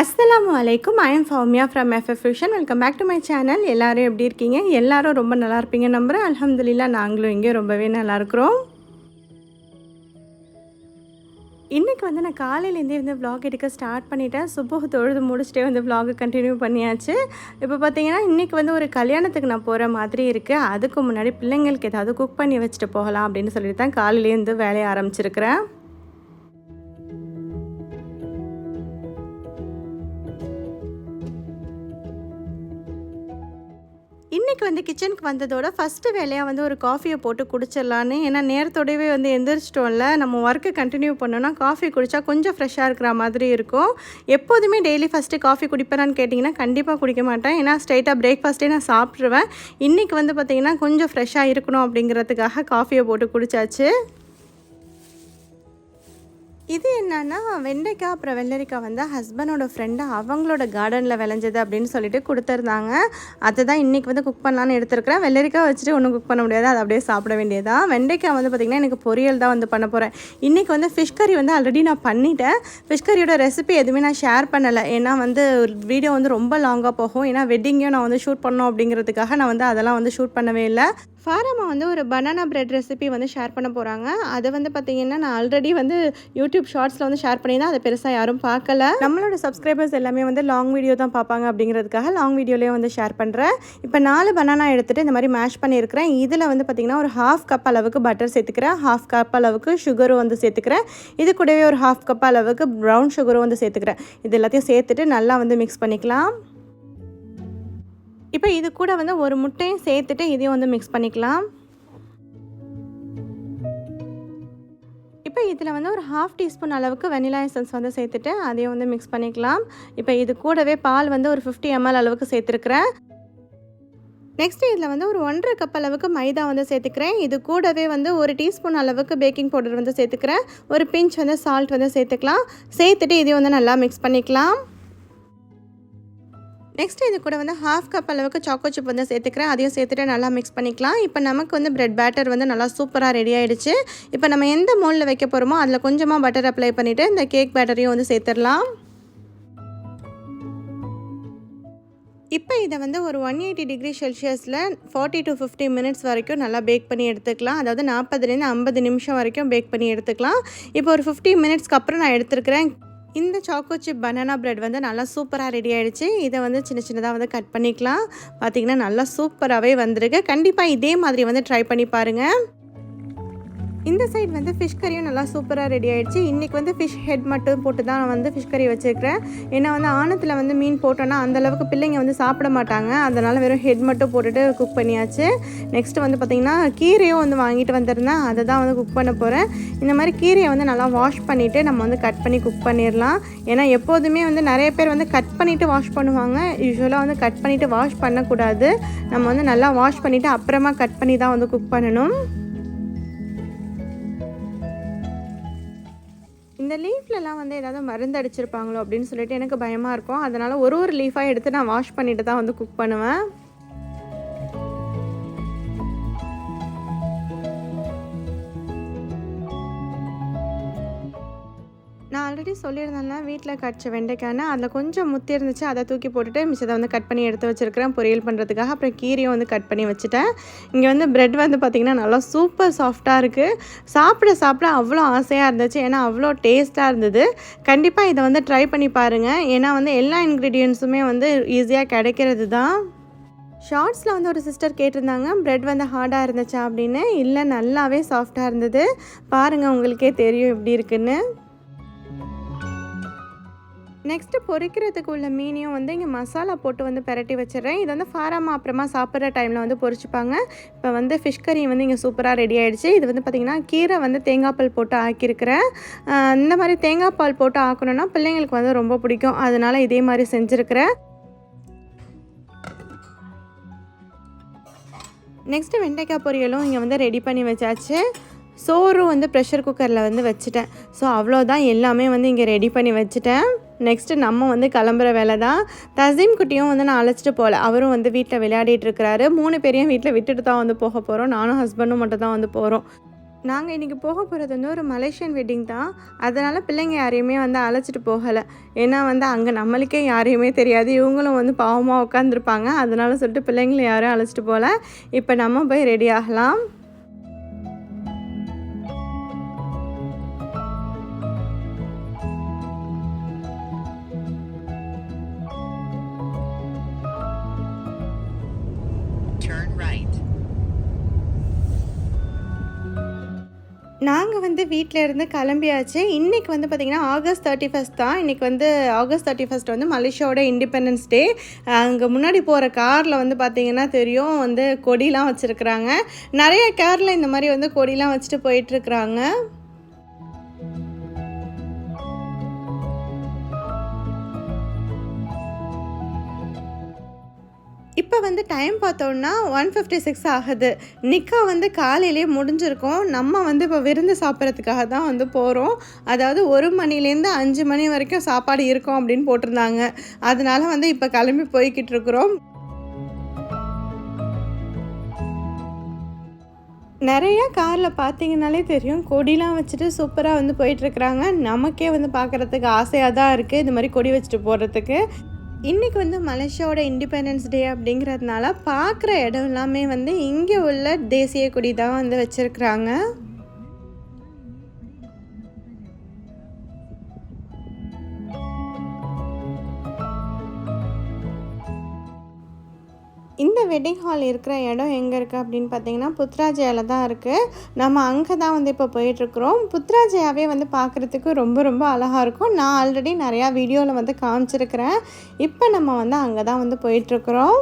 அஸ்ஸலாமு அலைக்கும். I am Fowmiya from FF fusion welcome back to my channel எல்லோரும் எப்படி இருக்கீங்க? எல்லோரும் ரொம்ப நல்லா இருப்பீங்க நம்புகிறேன் அல்ஹம்துலில்லா நாங்களும் இங்கே ரொம்பவே நல்லா இருக்கிறோம். இன்றைக்கி வந்து நான் காலையிலேருந்தே வந்து vlog எடுக்க ஸ்டார்ட் பண்ணிட்டேன். சுபுஹ் தொழுது முடிச்சுட்டே வந்து vlog கண்டினியூ பண்ணியாச்சு. இப்போ பார்த்தீங்கன்னா இன்றைக்கி வந்து ஒரு கல்யாணத்துக்கு நான் போகிற மாதிரி இருக்குது அதுக்கு முன்னாடி பிள்ளைங்களுக்கு ஏதாவது குக் பண்ணி வச்சுட்டு போகலாம் அப்படின்னு சொல்லிட்டு தான் காலையிலேருந்து வேலையை ஆரம்பிச்சிருக்கிறேன். இன்றைக்கி வந்து கிச்சனுக்கு வந்ததோட ஃபஸ்ட்டு வேலையாக வந்து ஒரு காஃபியை போட்டு குடிச்சிடலான்னு. ஏன்னா நேரத்தோடவே வந்து எந்திரிச்சிட்டோம்ல. நம்ம ஒர்க்கை கண்டினியூ பண்ணோன்னா காஃபி குடித்தா கொஞ்சம் ஃப்ரெஷ்ஷாக இருக்கிற மாதிரி இருக்கும். எப்போதுமே டெய்லி ஃபஸ்ட்டு காஃபி குடிப்பேனான்னு கேட்டிங்கன்னா கண்டிப்பாக குடிக்க மாட்டேன். ஏன்னா ஸ்ட்ரைட்டாக பிரேக்ஃபாஸ்ட்டே நான் சாப்பிட்ருவேன் இன்றைக்கி வந்து பார்த்திங்கன்னா கொஞ்சம் ஃப்ரெஷ்ஷாக இருக்கணும் அப்படிங்கிறதுக்காக காஃபியை போட்டு குடித்தாச்சு இது என்னன்னா வெண்டைக்காய் அப்புறம் வெள்ளரிக்காய் வந்து ஹஸ்பண்டோட ஃப்ரெண்டு அவங்களோட கார்டனில் விளைஞ்சது அப்படின்னு சொல்லிட்டு கொடுத்துருந்தாங்க. அதை தான் இன்றைக்கி வந்து குக் பண்ணலான்னு எடுத்துருக்கிறேன். வெள்ளரிக்காய் வச்சுட்டு ஒன்றும் குக் பண்ண முடியாது. அதை அப்படியே சாப்பிட வேண்டியதான் வெண்டைக்காய் வந்து பார்த்திங்கன்னா எனக்கு பொரியல் தான் வந்து பண்ண போகிறேன் இன்றைக்கி வந்து ஃபிஷ் கறி வந்து ஆல்ரெடி நான் பண்ணிட்டேன். ஃபிஷ் கறியோட ரெசிபி எதுவுமே நான் ஷேர் பண்ணலை. ஏன்னா வந்து வீடியோ வந்து ரொம்ப லாங்காக போகும். ஏன்னா வெட்டிங்கையும் நான் வந்து ஷூட் பண்ணோம் அப்படிங்கிறதுக்காக நான் வந்து அதெல்லாம் வந்து ஷூட் பண்ணவே இல்லை. ஃபாரமாக வந்து ஒரு பனானா பிரெட் ரெசிபி வந்து ஷேர் பண்ண போகிறாங்க அது வந்து பார்த்தீங்கன்னா நான் ஆல்ரெடி வந்து யூடியூப் ஷார்ட்ஸில் வந்து ஷேர் பண்ணியிருந்தேன் அதை பெருசாக யாரும் பார்க்கல. நம்மளோட சப்ஸ்கிரைபர்ஸ் எல்லாமே வந்து லாங் வீடியோ தான் பார்ப்பாங்க அப்படிங்கிறதுக்காக லாங் வீடியோலேயே வந்து ஷேர் பண்ணுறேன் இப்போ நாலு பனானா எடுத்துகிட்டு இந்த மாதிரி மேஷ் பண்ணியிருக்கிறேன். இதில் வந்து பார்த்திங்கன்னா ஒரு ஹாஃப் கப் அளவுக்கு பட்டர் சேர்த்துக்கிறேன். ஹாஃப் கப் அளவுக்கு சுகரும் வந்து சேர்த்துக்கிறேன். இது கூடவே ஒரு ஹாஃப் கப் அளவுக்கு ப்ரௌன் சுகரும் வந்து சேர்த்துக்கிறேன். இது எல்லாத்தையும் சேர்த்துட்டு நல்லா வந்து மிக்ஸ் பண்ணிக்கலாம். இப்போ இது கூட வந்து ஒரு முட்டையும் சேர்த்துட்டு இதையும் வந்து மிக்ஸ் பண்ணிக்கலாம். இப்போ இதில் வந்து ஒரு ஹாஃப் டீஸ்பூன் அளவுக்கு வெனிலா எசன்ஸ் வந்து சேர்த்துட்டு அதையும் வந்து மிக்ஸ் பண்ணிக்கலாம். இப்போ இது கூடவே பால் வந்து ஒரு ஃபிஃப்டி எம்எல் அளவுக்கு சேர்த்துருக்குறேன். நெக்ஸ்ட் இதில் வந்து ஒரு ஒன்றரை கப் அளவுக்கு மைதா வந்து சேர்த்துக்கிறேன். இது கூடவே வந்து ஒரு டீஸ்பூன் அளவுக்கு பேக்கிங் பவுடர் வந்து சேர்த்துக்கிறேன். ஒரு பிஞ்ச் வந்து சால்ட் வந்து சேர்த்துக்கலாம். சேர்த்துட்டு இதையும் வந்து நல்லா மிக்ஸ் பண்ணிக்கலாம். நெக்ஸ்ட் இது கூட வந்து ஹாஃப் கப் அளவுக்கு சாக்கோ சிப் வந்து சேர்த்துக்கிறேன். அதையும் சேர்த்துட்டு நல்லா மிக்ஸ் பண்ணிக்கலாம். இப்போ நமக்கு வந்து பிரெட் பேட்டர் வந்து நல்லா சூப்பராக ரெடி ஆகிடுச்சு இப்போ நம்ம எந்த மோலில் வைக்க போகிறோமோ அதில் கொஞ்சமாக பட்டர் அப்ளை பண்ணிவிட்டு இந்த கேக் பேட்டரையும் வந்து சேர்த்துடலாம். இப்போ இதை வந்து ஒரு ஒன் எயிட்டி டிகிரி செல்சியஸில் ஃபார்ட்டி டு ஃபிஃப்டி மினிட்ஸ் வரைக்கும் நல்லா பேக் பண்ணி எடுத்துக்கலாம். அதாவது நாற்பதுலேருந்து ஐம்பது நிமிஷம் வரைக்கும் பேக் பண்ணி எடுத்துக்கலாம். இப்போ ஒரு ஃபிஃப்டி மினிட்ஸ்க்கு அப்புறம் நான் எடுத்துருக்கிறேன் இந்த சாக்கோ சிப் பனானா பிரெட் வந்து நல்லா சூப்பராக ரெடி ஆகிடுச்சு இதை வந்து சின்ன சின்னதாக வந்து கட் பண்ணிக்கலாம். பார்த்திங்கன்னா நல்லா சூப்பராகவே வந்திருக்கு. கண்டிப்பாக இதே மாதிரி வந்து ட்ரை பண்ணி பாருங்கள் இந்த சைடு வந்து ஃபிஷ் கறியும் நல்லா சூப்பராக ரெடி ஆகிடுச்சு இன்றைக்கி வந்து ஃபிஷ் ஹெட் மட்டும் போட்டு தான் நான் வந்து ஃபிஷ் கறி வச்சுருக்கிறேன். ஏன்னா வந்து ஆணத்தில் வந்து மீன் போட்டோன்னா அந்தளவுக்கு பிள்ளைங்க வந்து சாப்பிட மாட்டாங்க. அதனால் வெறும் ஹெட் மட்டும் போட்டுட்டு குக் பண்ணியாச்சு. நெக்ஸ்ட்டு வந்து பார்த்திங்கன்னா கீரையும் வந்து வாங்கிட்டு வந்திருந்தேன். அதை தான் வந்து குக் பண்ண போகிறேன் இந்த மாதிரி கீரையை வந்து நல்லா வாஷ் பண்ணிவிட்டு நம்ம வந்து கட் பண்ணி குக் பண்ணிடலாம். ஏன்னா எப்போதுமே வந்து நிறைய பேர் வந்து கட் பண்ணிவிட்டு வாஷ் பண்ணுவாங்க. யூஸ்வலாக வந்து கட் பண்ணிவிட்டு வாஷ் பண்ணக்கூடாது. நம்ம வந்து நல்லா வாஷ் பண்ணிவிட்டு அப்புறமா கட் பண்ணி தான் வந்து குக் பண்ணணும். இந்த லீஃப்லலாம் வந்து ஏதாவது மருந்து அடிச்சிருப்பாங்களோ அப்படின்னு சொல்லிட்டு எனக்கு பயமாக இருக்கும். அதனால் ஒரு ஒரு லீஃபாக எடுத்து நான் வாஷ் பண்ணிட்டு தான் வந்து குக் பண்ணுவேன். ஆல்ரெடி சொல்லியிருந்தேன்னா வீட்டில் கடிச்ச வெண்டைக்காய்னு அதில் கொஞ்சம் முத்தி இருந்துச்சு அதை தூக்கி போட்டுட்டு மிச்சத்தை வந்து கட் பண்ணி எடுத்து வச்சுருக்கிறேன் பொரியல் பண்ணுறதுக்காக அப்புறம் கீரையும் வந்து கட் பண்ணி வச்சுட்டேன். இங்கே வந்து ப்ரெட் வந்து பார்த்திங்கன்னா நல்லா சூப்பர் சாஃப்டாக இருக்குது சாப்பிட சாப்பிட அவ்வளோ ஆசையாக இருந்துச்சு. ஏன்னா அவ்வளோ டேஸ்ட்டாக இருந்தது. கண்டிப்பாக இதை வந்து ட்ரை பண்ணி பாருங்கள் ஏன்னா வந்து எல்லா இன்க்ரீடியன்ஸுமே வந்து ஈஸியாக கிடைக்கிறது தான். ஷார்ட்ஸில் வந்து ஒரு சிஸ்டர் கேட்டிருந்தாங்க ப்ரெட் வந்து ஹார்டாக இருந்துச்சா? அப்படின்னு. இல்லை நல்லாவே சாஃப்டாக இருந்தது. பாருங்கள் உங்களுக்கே தெரியும் எப்படி இருக்குன்னு. நெக்ஸ்ட்டு பொரிக்கிறதுக்கு உள்ள மீனையும் வந்து இங்கே மசாலா போட்டு வந்து பரட்டி வச்சிடுறேன். இது வந்து ஃபாராமா அப்புறமா சாப்பிட்ற டைமில் வந்து பொரிச்சுப்பாங்க இப்போ வந்து ஃபிஷ் கறி வந்து இங்கே சூப்பராக ரெடி ஆகிடுச்சு இது வந்து பார்த்திங்கன்னா கீரை வந்து தேங்காய் பால் போட்டு ஆக்கியிருக்கிறேன். இந்த மாதிரி தேங்காய் பால் போட்டு ஆக்கணும்னா பிள்ளைங்களுக்கு வந்து ரொம்ப பிடிக்கும். அதனால் இதே மாதிரி செஞ்சுருக்கிறேன். நெக்ஸ்ட்டு வெண்டைக்காய் பொரியலும் இங்கே வந்து ரெடி பண்ணி வச்சாச்சு. சோறும் வந்து ப்ரெஷர் குக்கரில் வந்து வச்சுட்டேன். ஸோ அவ்வளோதான் எல்லாமே வந்து இங்கே ரெடி பண்ணி வச்சுட்டேன். நெக்ஸ்ட்டு நம்ம வந்து கிளம்புற வேலை தான். தசீம் குட்டியும் வந்து நான் அழைச்சிட்டு போகல. அவரும் வந்து வீட்டில் விளையாடிட்டு இருக்கிறாரு. மூணு பேரையும் வீட்டில் விட்டுட்டு தான் வந்து போக போகிறோம் நானும் ஹஸ்பண்டும் மட்டும் தான் வந்து போகிறோம் நாங்கள் இன்றைக்கி போக போகிறது வந்து ஒரு மலேசியன் வெட்டிங் தான். அதனால் பிள்ளைங்க யாரையுமே வந்து அழைச்சிட்டு போகலை. ஏன்னா வந்து அங்கே நம்மளுக்கே யாரையுமே தெரியாது. இவங்களும் வந்து பாவமாக உட்காந்துருப்பாங்க அதனால சொல்லிட்டு பிள்ளைங்களை யாரும் அழைச்சிட்டு போகல. இப்போ நம்ம போய் ரெடி ஆகலாம். Turn right. நாங்கள் வந்து வீட்டில் இருந்து கிளம்பியாச்சு. இன்றைக்கி வந்து பார்த்திங்கன்னா ஆகஸ்ட் தேர்ட்டி ஃபஸ்ட் தான். இன்றைக்கி வந்து ஆகஸ்ட் தேர்ட்டி ஃபஸ்ட் வந்து மலேசியாவோட இண்டிபெண்டன்ஸ் டே அங்கே முன்னாடி போகிற காரில் வந்து பார்த்திங்கன்னா தெரியும் வந்து கொடிலாம் வச்சுருக்குறாங்க. நிறைய காரில் இந்த மாதிரி வந்து கொடிலாம் வச்சுட்டு போயிட்டுருக்குறாங்க இப்போ வந்து டைம் பார்த்தோன்னா ஒன் ஃபிஃப்டி சிக்ஸ் ஆகுது. நிக்கா வந்து காலையிலே முடிஞ்சிருக்கோம். நம்ம வந்து இப்போ விருந்து சாப்பிட்றதுக்காக தான் வந்து போகிறோம் அதாவது ஒரு மணிலேருந்து அஞ்சு மணி வரைக்கும் சாப்பாடு இருக்கும் அப்படின்னு போட்டிருந்தாங்க. அதனால வந்து இப்போ கிளம்பி போய்கிட்டு இருக்கிறோம். நிறையா காரில் பார்த்தீங்கனாலே தெரியும். கொடிலாம் வச்சுட்டு சூப்பராக வந்து போயிட்டுருக்குறாங்க நமக்கே வந்து பார்க்குறதுக்கு ஆசையாக தான் இருக்குது இந்த மாதிரி கொடி வச்சுட்டு போகிறதுக்கு இன்றைக்கி வந்து மலேசியாவோட இண்டிபெண்டன்ஸ் டே அப்படிங்கிறதுனால பார்க்குற இடம் எல்லாமே வந்து இங்கே உள்ள தேசிய கொடி தான் வந்து வச்சுருக்குறாங்க. வெட்டிங் ஹால் இருக்கிற இடம் எங்கே இருக்குது அப்படின்னு பார்த்தீங்கன்னா புத்ராஜயாவில் தான் இருக்குது நம்ம அங்கே தான் வந்து இப்போ போயிட்டுருக்குறோம். புத்ராஜயாவே வந்து பார்க்குறதுக்கு ரொம்ப ரொம்ப அழகாக இருக்கும். நான் ஆல்ரெடி நிறையா வீடியோவில் வந்து காமிச்சிருக்கிறேன். இப்போ நம்ம வந்து அங்கே தான் வந்து போயிட்டுருக்குறோம்.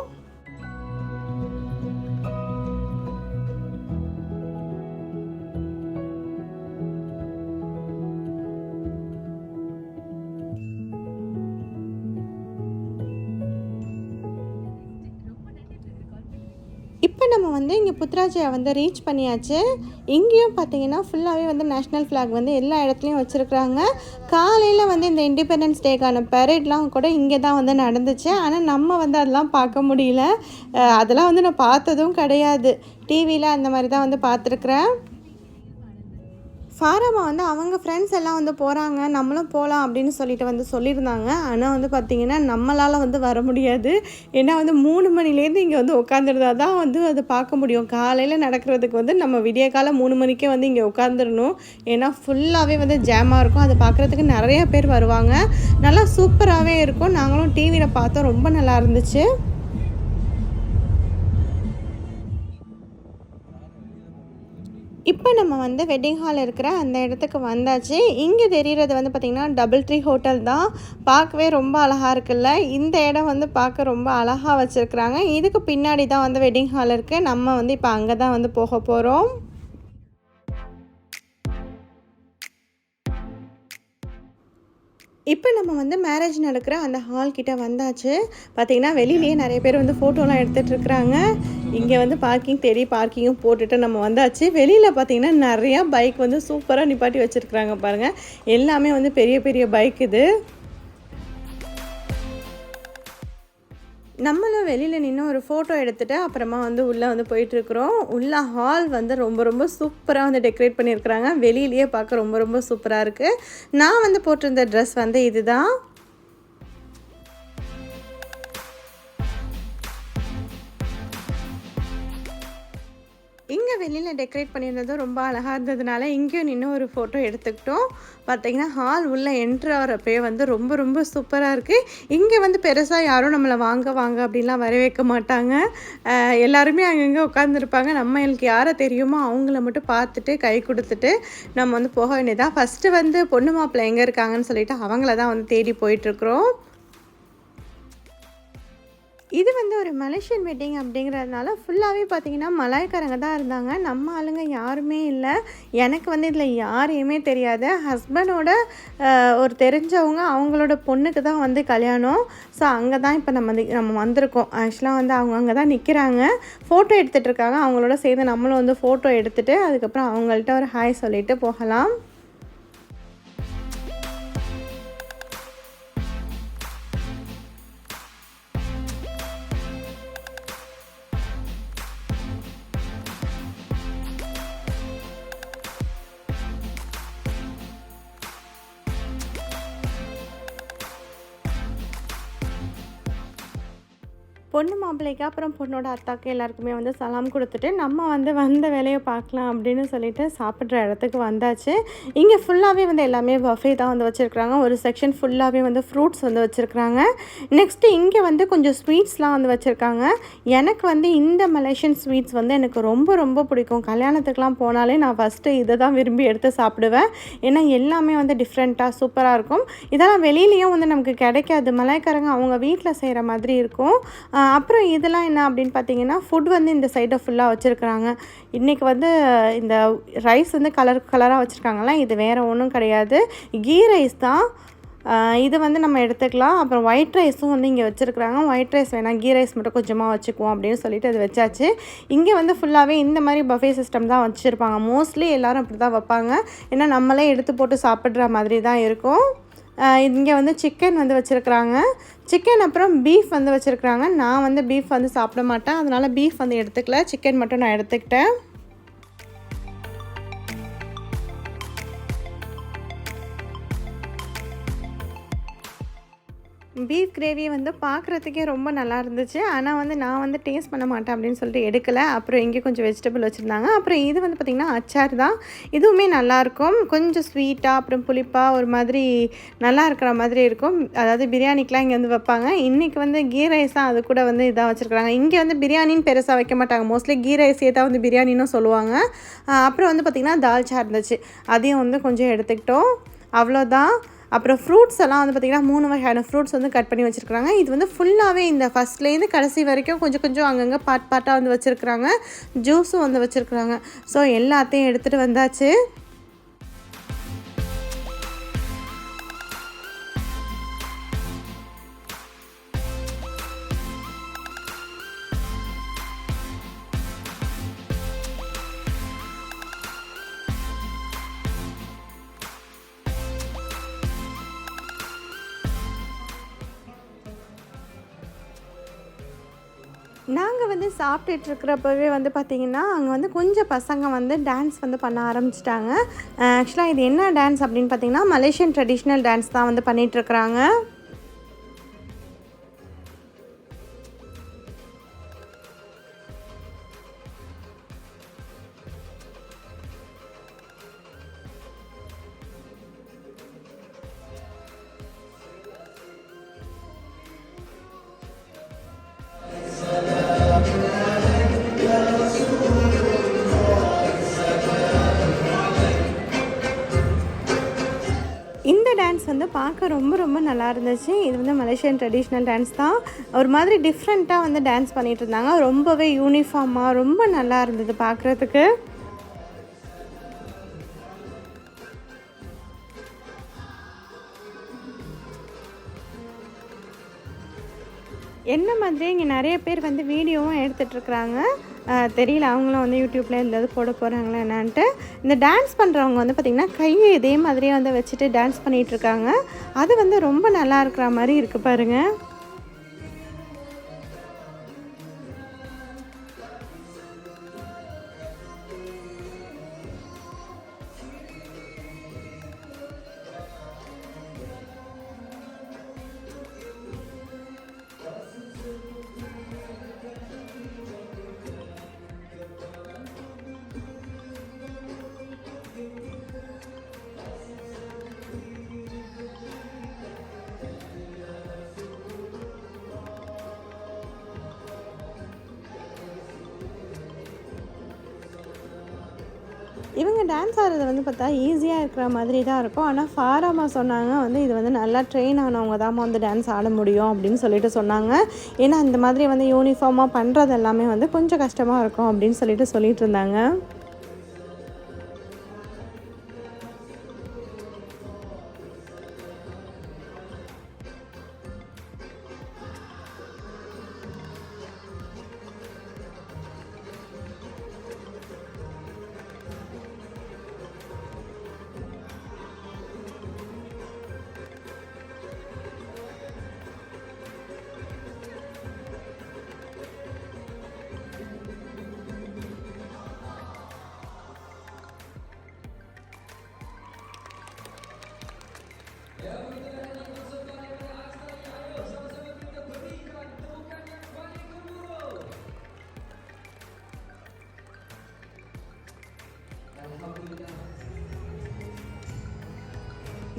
இப்போ நம்ம வந்து இங்கே புத்ராஜயா வந்து ரீச் பண்ணியாச்சு. இங்கேயும் பார்த்தீங்கன்னா ஃபுல்லாகவே வந்து நேஷ்னல் ஃப்ளாக் வந்து எல்லா இடத்துலையும் வச்சுருக்குறாங்க. காலையில் வந்து இந்த இண்டிபெண்டன்ஸ் டேக்கான பெரேட்லாம் கூட இங்கே தான் வந்து நடந்துச்சு. ஆனால் நம்ம வந்து அதெல்லாம் பார்க்க முடியல. அதெல்லாம் வந்து நான் பார்த்ததும் கிடையாது. டிவியில் அந்த மாதிரி தான் வந்து பார்த்துருக்குறேன். ஃபாரமா வந்து அவங்க ஃப்ரெண்ட்ஸ் எல்லாம் வந்து போகிறாங்க நம்மளும் போகலாம் அப்படின்னு சொல்லிட்டு வந்து சொல்லியிருந்தாங்க. ஆனால் வந்து பார்த்திங்கன்னா நம்மளால் வந்து வர முடியாது. ஏன்னா வந்து மூணு மணிலேருந்து இங்கே வந்து உட்காந்துருந்தா தான் வந்து அதை பார்க்க முடியும். காலையில் நடக்கிறதுக்கு வந்து நம்ம விடிய காலம் மூணு மணிக்கே வந்து இங்கே உட்காந்துடணும் ஏன்னா ஃபுல்லாகவே வந்து ஜாமாக இருக்கும். அதை பார்க்குறதுக்கு நிறைய பேர் வருவாங்க. நல்லா சூப்பராகவே இருக்கும். நாங்களும் டிவியில் பார்த்தோம். ரொம்ப நல்லா இருந்துச்சு. இப்போ நம்ம வந்து வெட்டிங் ஹால் இருக்கிற அந்த இடத்துக்கு வந்தாச்சு. இங்கே தெரிகிறது வந்து பார்த்திங்கன்னா டபுள் ட்ரீ ஹோட்டல் தான். பார்க்கவே ரொம்ப அழகாக இருக்குல்ல? இந்த இடம் வந்து பார்க்க ரொம்ப அழகாக வச்சுருக்குறாங்க. இதுக்கு பின்னாடி தான் வந்து வெட்டிங் ஹால் இருக்குது நம்ம வந்து இப்போ அங்கே தான் வந்து போக போகிறோம் இப்போ நம்ம வந்து மேரேஜ் நடக்கிற அந்த ஹால் கிட்ட வந்தாச்சு. பார்த்தீங்கன்னா வெளியிலேயே நிறைய பேர் வந்து ஃபோட்டோலாம் எடுத்துகிட்டு இருக்கிறாங்க. இங்கே வந்து பார்க்கிங் தேடி பார்க்கிங்கும் போட்டுட்டு நம்ம வந்தாச்சு. வெளியில் பார்த்தீங்கன்னா நிறையா பைக் வந்து சூப்பராக நிப்பாட்டி வச்சுருக்குறாங்க பாருங்கள் எல்லாமே வந்து பெரிய பெரிய பைக் இது. நம்மளும் வெளியில் நின்று ஒரு ஃபோட்டோ எடுத்துகிட்டு அப்புறமா வந்து உள்ளே வந்து போயிட்டுருக்குறோம். உள்ள ஹால் வந்து ரொம்ப ரொம்ப சூப்பராக வந்து டெக்கரேட் பண்ணியிருக்கிறாங்க. வெளியிலேயே பார்க்க ரொம்ப ரொம்ப சூப்பராக இருக்குது நான் வந்து போட்டிருந்த ட்ரெஸ் வந்து இதுதான். இங்கே வெளியில் டெக்கரேட் பண்ணியிருந்ததும் ரொம்ப அழகாக இருந்ததுனால இங்கேயும் நின்று ஒரு ஃபோட்டோ எடுத்துக்கிட்டோம். பார்த்தீங்கன்னா ஹால் உள்ளே என்ட்ரு ஆகிறப்பே வந்து ரொம்ப ரொம்ப சூப்பராக இருக்குது இங்கே வந்து பெருசாக யாரும் நம்மளை வாங்க வாங்க அப்படின்லாம் வர வைக்க மாட்டாங்க. எல்லாருமே அங்கங்கே உட்காந்துருப்பாங்க நம்ம எங்களுக்கு யாரை தெரியுமோ அவங்கள மட்டும் பார்த்துட்டு கை கொடுத்துட்டு நம்ம வந்து போக வேண்டியதாக ஃபஸ்ட்டு வந்து பொண்ணு மாப்பிள்ளை எங்கே இருக்காங்கன்னு சொல்லிட்டு அவங்கள தான் வந்து தேடி போயிட்டுருக்குறோம் இது வந்து ஒரு மலேசியன் மீட்டிங் அப்படிங்கிறதுனால ஃபுல்லாகவே பார்த்தீங்கன்னா மலாய்க்காரங்க தான் இருந்தாங்க. நம்ம ஆளுங்க யாருமே இல்லை. எனக்கு வந்து இதில் யாரையுமே தெரியாது. ஹஸ்பண்டோட ஒரு தெரிஞ்சவங்க அவங்களோட பொண்ணுக்கு தான் வந்து கல்யாணம். ஸோ அங்கே தான் இப்போ நம்ம வந்து- நம்ம வந்திருக்கோம். ஆக்சுவலாக வந்து அவங்க அங்கே தான் நிற்கிறாங்க ஃபோட்டோ எடுத்துகிட்டு இருக்காங்க. அவங்களோட சேர்ந்து நம்மளும் வந்து ஃபோட்டோ எடுத்துகிட்டு அதுக்கப்புறம் அவங்கள்ட்ட ஒரு ஹாய் சொல்லிவிட்டு போகலாம். பொண்ணு மாப்பிள்ளைக்கு அப்புறம் பொண்ணோட அத்தாக்கு எல்லாருக்குமே வந்து சலாம் கொடுத்துட்டு நம்ம வந்து வந்த வேலையை பார்க்கலாம் அப்படின்னு சொல்லிட்டு சாப்பிட்ற இடத்துக்கு வந்தாச்சு. இங்கே ஃபுல்லாகவே வந்து எல்லாமே பஃபே தான் வந்து வச்சுருக்குறாங்க. ஒரு செக்ஷன் ஃபுல்லாகவே வந்து ஃப்ரூட்ஸ் வந்து வச்சுருக்குறாங்க. நெக்ஸ்ட்டு இங்கே வந்து கொஞ்சம் ஸ்வீட்ஸ்லாம் வந்து வச்சுருக்காங்க. எனக்கு வந்து இந்த மலேஷியன் ஸ்வீட்ஸ் வந்து எனக்கு ரொம்ப ரொம்ப பிடிக்கும். கல்யாணத்துக்குலாம் போனாலே நான் ஃபஸ்ட்டு இதை தான் விரும்பி எடுத்து சாப்பிடுவேன். ஏன்னா எல்லாமே வந்து டிஃப்ரெண்ட்டாக சூப்பராக இருக்கும். இதெல்லாம் வெளியிலையும் வந்து நமக்கு கிடைக்காது. மலாய்க்காரங்க அவங்க வீட்டில் செய்கிற மாதிரி இருக்கும். அப்புறம் இதெல்லாம் என்ன அப்படின்னு பார்த்தீங்கன்னா ஃபுட் வந்து இந்த சைடை ஃபுல்லாக வச்சுருக்குறாங்க. இன்றைக்கி வந்து இந்த ரைஸ் வந்து கலர் கலராக வச்சுருக்காங்களா இது வேறு ஒன்றும் கிடையாது. கீ ரைஸ் தான் இது வந்து நம்ம எடுத்துக்கலாம். அப்புறம் ஒயிட் ரைஸும் வந்து இங்கே வச்சுருக்குறாங்க. ஒயிட் ரைஸ் வேணால் கீ ரைஸ் மட்டும் கொஞ்சமாக வச்சுக்குவோம் அப்படின்னு சொல்லிட்டு அது வச்சாச்சு. இங்கே வந்து ஃபுல்லாகவே இந்த மாதிரி பஃபே சிஸ்டம் தான் வச்சுருப்பாங்க. மோஸ்ட்லி எல்லோரும் அப்படி தான் வைப்பாங்க. ஏன்னா நம்மளே எடுத்து போட்டு சாப்பிட்ற மாதிரி தான் இருக்கும். இங்கே வந்து சிக்கன் வந்து வச்சுருக்குறாங்க. சிக்கன் அப்புறம் பீஃப் வந்து வச்சுருக்குறாங்க. நான் வந்து பீஃப் வந்து சாப்பிட மாட்டேன். அதனால் பீஃப் வந்து எடுத்துக்கல. சிக்கன் மட்டும் நான் எடுத்துக்கிட்டேன். பீஃப் கிரேவி வந்து பார்க்குறதுக்கே ரொம்ப நல்லா இருந்துச்சு. ஆனால் வந்து நான் வந்து டேஸ்ட் பண்ண மாட்டேன் அப்படின்னு சொல்லிட்டு எடுக்கலை. அப்புறம் இங்கே கொஞ்சம் வெஜிடபிள் வச்சுருந்தாங்க. அப்புறம் இது வந்து பார்த்திங்கன்னா அச்சார் தான். இதுவுமே நல்லாயிருக்கும் கொஞ்சம் ஸ்வீட்டாக அப்புறம் புளிப்பாக ஒரு மாதிரி நல்லா இருக்கிற மாதிரி இருக்கும். அதாவது பிரியாணிக்கெலாம் இங்கே வந்து வைப்பாங்க. இன்றைக்கி வந்து கீ ரைஸாக அது கூட வந்து இதாக வச்சுருக்காங்க இங்கே வந்து பிரியாணின்னு பெருசாக வைக்க மாட்டாங்க. மோஸ்ட்லி கீ ரைஸே தான் வந்து பிரியாணின்னு சொல்லுவாங்க. அப்புறம் வந்து பார்த்திங்கன்னா தால்ச்சா இருந்துச்சு. அதையும் வந்து கொஞ்சம் எடுத்துக்கிட்டோம். அவ்வளோதான். அப்புறம் ஃப்ரூட்ஸ் எல்லாம் வந்து பார்த்திங்கன்னா மூணு வகையான ஃப்ரூட்ஸ் வந்து கட் பண்ணி வச்சுருக்காங்க இது வந்து ஃபுல்லாகவே இந்த ஃபஸ்ட்லேருந்து கடைசி வரைக்கும் கொஞ்சம் கொஞ்சம் அங்கங்கே பார்ட் பார்ட்டாக வந்து வச்சுருக்குறாங்க. ஜூஸும் வந்து வச்சுருக்குறாங்க. ஸோ எல்லாத்தையும் எடுத்துகிட்டு வந்தாச்சு. வந்து சாப்பிட்டுட்டு இருக்கிறப்பவே வந்து பார்த்திங்கன்னா அங்கே வந்து கொஞ்சம் பசங்க வந்து டான்ஸ் வந்து பண்ண ஆரம்பிச்சிட்டாங்க. ஆக்சுவலாக இது என்ன டான்ஸ் அப்படின்னு பார்த்தீங்கன்னா மலேசியன் ட்ரெடிஷ்னல் டான்ஸ் தான் வந்து பண்ணிகிட்ருக்குறாங்க பார்க்க ரொம்ப ரொம்ப நல்லா இருந்துச்சு. இது வந்து மலேசியன் ட்ரெடிஷ்னல் டான்ஸ் தான். ஒரு மாதிரி டிஃப்ரெண்ட்டாக வந்து டான்ஸ் பண்ணிகிட்டு இருந்தாங்க. ரொம்பவே யூனிஃபார்மாக ரொம்ப நல்லா இருந்தது பார்க்குறதுக்கு. என்ன மாதிரி இங்கே நிறைய பேர் வந்து வீடியோவும் எடுத்துகிட்ருக்குறாங்க தெரியல அவங்களும் வந்து யூடியூப்பில் இந்த போட போகிறாங்களா என்னான்ட்டு. இந்த டான்ஸ் பண்ணுறவங்க வந்து பார்த்திங்கன்னா கையை இதே மாதிரியே வந்து வச்சுட்டு டான்ஸ் பண்ணிகிட்ருக்காங்க அது வந்து ரொம்ப நல்லா இருக்கிற மாதிரி இருக்குது பாருங்கள் இவங்க டான்ஸ் ஆடுறது வந்து பார்த்தா ஈஸியாக இருக்கிற மாதிரி தான் இருக்கும். ஆனால் ஃபாராமா சொன்னாங்க வந்து இது வந்து நல்லா ட்ரெயின் ஆனவங்க தான் வந்து டான்ஸ் ஆட முடியும் அப்படின்னு சொல்லிட்டு சொன்னாங்க. ஏன்னா இந்த மாதிரி வந்து யூனிஃபார்மாக பண்ணுறது எல்லாமே வந்து கொஞ்சம் கஷ்டமாக இருக்கும் அப்படின்னு சொல்லிட்டு சொல்லிட்டு இருந்தாங்க.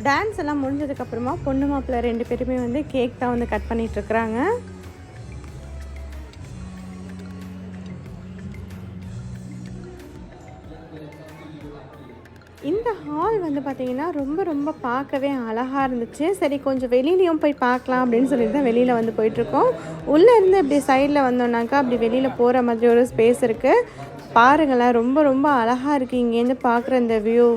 டான்ஸ் எல்லாம் முடிஞ்சதுக்கப்புறமா பொண்ணு மாப்பிள்ளை ரெண்டு பேருமே வந்து கேக் தான் வந்து கட் பண்ணிகிட்ருக்குறாங்க இந்த ஹால் வந்து பார்த்திங்கன்னா ரொம்ப ரொம்ப பார்க்கவே அழகாக இருந்துச்சு. சரி கொஞ்சம் வெளியிலையும் போய் பார்க்கலாம் அப்படின்னு சொல்லிட்டு தான் வெளியில் வந்து போயிட்டுருக்கோம் உள்ளே இருந்து இப்படி சைடில் வந்தோன்னாக்கா அப்படி வெளியில் போகிற மாதிரி ஒரு ஸ்பேஸ் இருக்குது பாருங்களேன் ரொம்ப ரொம்ப அழகாக இருக்குது இங்கேருந்து பார்க்குற இந்த வியூ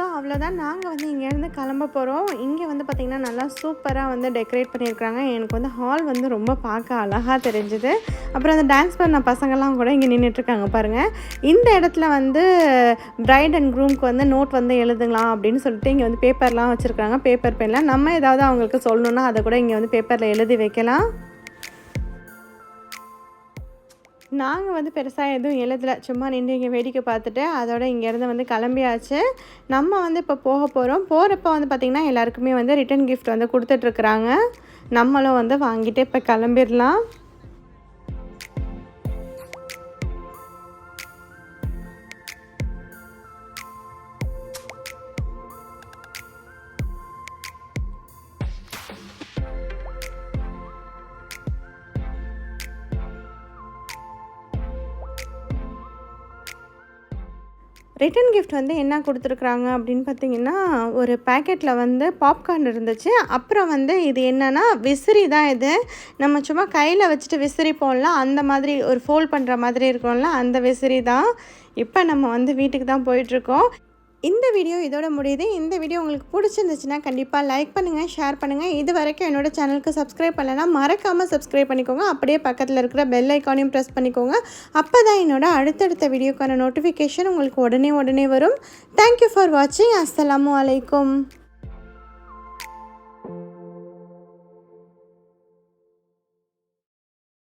ஸோ அவ்வளோதான் நாங்கள் வந்து இங்கேருந்து கிளம்ப போகிறோம் இங்கே வந்து பார்த்திங்கன்னா நல்லா சூப்பராக வந்து டெக்கரேட் பண்ணியிருக்காங்க எனக்கு வந்து ஹால் வந்து ரொம்ப பார்க்க அழகாக தெரிஞ்சுது. அப்புறம் அந்த டான்ஸ் பண்ண பசங்கள்லாம் கூட இங்கே நின்றுட்டுருக்காங்க பாருங்கள் இந்த இடத்துல வந்து பிரைட் அண்ட் க்ரூம்க்கு வந்து நோட் வந்து எழுதுங்களாம் அப்படின்னு சொல்லிட்டு இங்கே வந்து பேப்பர்லாம் வச்சுருக்காங்க பேப்பர் பென்லாம் நம்ம ஏதாவது அவங்களுக்கு சொல்லணுன்னா அதை கூட இங்கே வந்து பேப்பரில் எழுதி வைக்கலாம். நாங்கள் வந்து பெருசாக எதுவும் எழுதலை. சும்மா நின்று இங்கே வேடிக்கை பார்த்துட்டு அதோட இங்கேருந்து வந்து கிளம்பியாச்சு. நம்ம வந்து இப்போ போக போகிறோம் போகிறப்ப வந்து பார்த்திங்கன்னா எல்லாருக்குமே வந்து ரிட்டன் கிஃப்ட் வந்து கொடுத்துட்ருக்குறாங்க நம்மளும் வந்து வாங்கிட்டு இப்போ கிளம்பிடலாம். ரிட்டன் கிஃப்ட் வந்து என்ன கொடுத்துருக்குறாங்க அப்படின்னு பார்த்தீங்கன்னா ஒரு பேக்கெட்டில் வந்து பாப்கார்ன் இருந்துச்சு. அப்புறம் வந்து இது என்னென்னா விசிறி தான் இது. நம்ம சும்மா கையில் வச்சுட்டு விசிறி போடலாம் அந்த மாதிரி ஒரு ஃபோல்ட் பண்ணுற மாதிரி இருக்கும்ல அந்த விசிறி தான். இப்போ நம்ம வந்து வீட்டுக்கு தான் போயிட்டுருக்கோம் இந்த வீடியோ இதோட முடியுது. இந்த வீடியோ உங்களுக்கு பிடிச்சிருந்துச்சுன்னா கண்டிப்பாக லைக் பண்ணுங்கள் ஷேர் பண்ணுங்கள் இது வரைக்கும் என்னோடய சேனலுக்கு சப்ஸ்கிரைப் பண்ணலைன்னா மறக்காமல் சப்ஸ்கிரைப் பண்ணிக்கோங்க. அப்படியே பக்கத்தில் இருக்கிற பெல் ஐக்கானையும் ப்ரெஸ் பண்ணிக்கோங்க. அப்போ தான் என்னோடய அடுத்தடுத்த வீடியோக்கான நோட்டிஃபிகேஷன் உங்களுக்கு உடனே உடனே வரும். தேங்க்யூ ஃபார் வாட்சிங் அஸ்லாம் அலைக்கும்